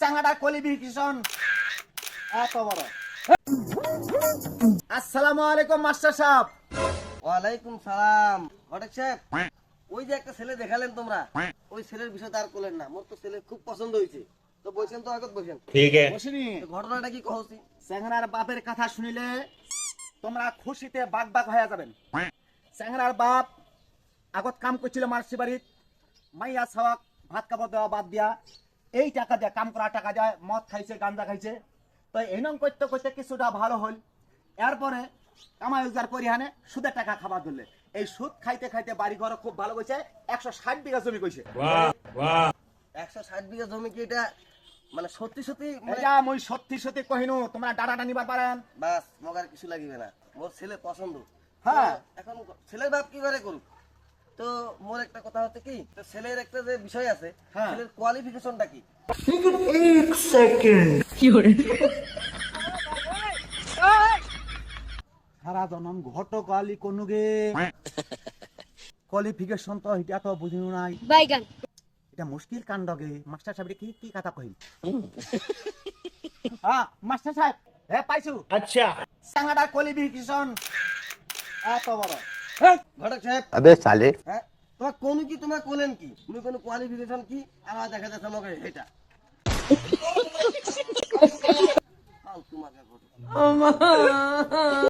Qualification এত বড়। আসসালামু আলাইকুম মাস্টার সাহেব। ওয়ালাইকুম সালাম। ঘটক সাহেব ওই যে একটা ছেলে দেখালেন তোমরা ওই ছেলের বিষয় তার করলেন না। মোর তো ছেলে খুব পছন্দ হয়েছে। তো বলছেন তো আগত বলছেন বসিনি? তো ঘটনাটা কি কহছি বাপের কথা শুনিলে তোমরা খুশিতে বাগ বাগ হয়ে যাবেন। স্যাংরার বাপ আগত কাম করছিল মার্সি বাড়িত মাইয়া সাওয়াক ভাত কাপড় দেওয়া বাদ দিয়া এই টাকা দিয়ে কাম করা টাকা যায় মদ খাইছে গাঞ্জা খাইছে। তো নং করতে করতে কিছুটা ভালো হল। এরপরে কামাই রোজগার করি হানে সুদের টাকা খাবার ধরলে। এই সুদ খাইতে খাইতে বাড়ি ঘর খুব ভালো কইছে একশো ষাট বিঘা জমি কইছে। একশো ষাট বিঘা জমি কি এটা মানে সত্যি সত্যি মানে এটা মই সত্যি সত্যি কহিনু তোমরা ডাটা নিবার পারেন। বাস মগার কিছু লাগিবে না। মোর ছেলে পছন্দ। হ্যাঁ। এখন ছেলের বাপ কি করে করুক? তো মোর একটা কথা হচ্ছে কি তো ছেলের একটা যে বিষয় আছে হ্যাঁ। ছেলের কোয়ালিফিকেশনটা কি? সারা জনম ঘটক আলি কোনুগে। কোয়ালিফিকেশন তো এটা তো বুঝিনু নাই। বাইগান। এটা মুশকিল কাণ্ড গে মাস্টার সাহেব কি কি কথা কহিল? হ্যাঁ মাস্টার সাহেব হে পাইছু? আচ্ছা। সাঙ্গাটা কোয়ালিফিকেশন এত বড়। ঘটক সাহেব আবে সালে হ্যাঁ তোমার কোন কি তোমার কোলেন কি তুমি কোন কোয়ালিফিকেশন কি আমার দেখা যাচ্ছে আমাকে এটা তোমাকে ঘটক